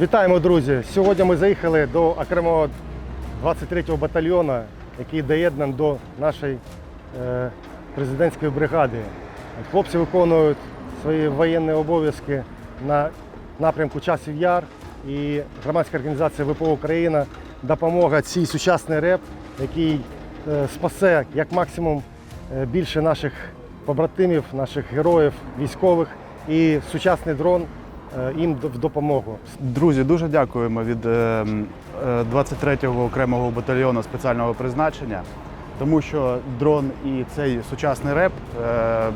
Вітаємо, друзі! Сьогодні ми заїхали до окремого 23-го батальйону, який доєднаний до нашої е, президентської бригади. Хлопці виконують свої воєнні обов'язки на напрямку Часів Яр і громадська організація ВПО Україна допомога цій сучасний реп, який е, спасе як максимум е, більше наших побратимів, наших героїв, військових і сучасний дрон їм в допомогу. Друзі, дуже дякуємо від е, м, е, 23-го окремого батальйону спеціального призначення, тому що дрон і цей сучасний реп е,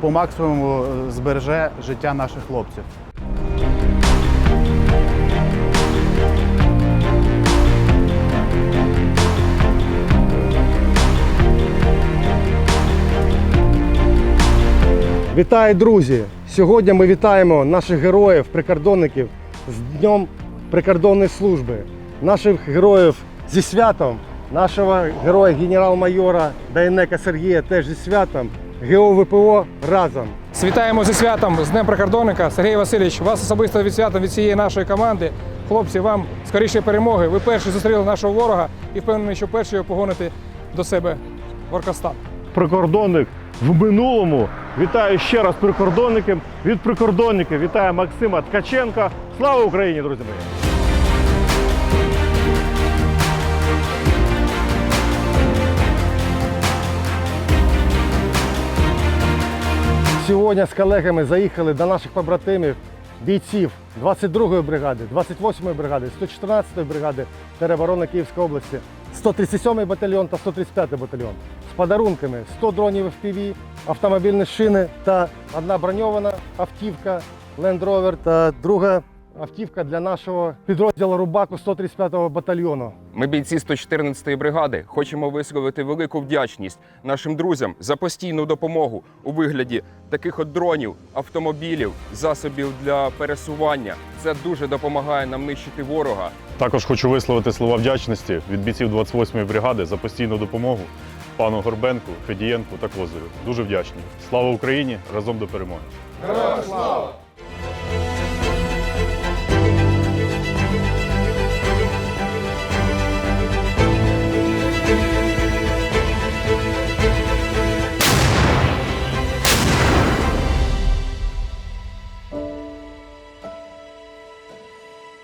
по максимуму збереже життя наших хлопців. Вітаю, друзі! Сьогодні ми вітаємо наших героїв, прикордонників з Днем прикордонної служби, наших героїв зі святом, нашого героя генерал-майора Дайнека Сергія теж зі святом, ГО ВПО разом. Вітаємо зі святом з Днем прикордонника. Сергій Васильович, вас особисто від святом від всієї нашої команди. Хлопці, вам скоріше перемоги. Ви перші зустріли нашого ворога і впевнений, що перші його погоните до себе в Оркостат. прикордонник в минулому. Вітаю ще раз прикордонників від прикордонників. Вітаю Максима Ткаченка. Слава Україні, друзі мої! Сьогодні з колегами заїхали до наших побратимів, бійців 22-ї бригади, 28-ї бригади, 114-ї бригади тероборони Київської області, 137-й батальйон та 135-й батальйон. З подарунками 100 дронів FPV, автомобільні шини та одна броньована автівка Land Rover та друга автівка для нашого підрозділу Рубаку 135-го батальйону. Ми, бійці 114-ї бригади, хочемо висловити велику вдячність нашим друзям за постійну допомогу у вигляді таких от дронів, автомобілів, засобів для пересування. Це дуже допомагає нам нищити ворога. Також хочу висловити слова вдячності від бійців 28-ї бригади за постійну допомогу пану Горбенку, Федієнку та Козирю. Дуже вдячні. Слава Україні! Разом до перемоги! Героям слава!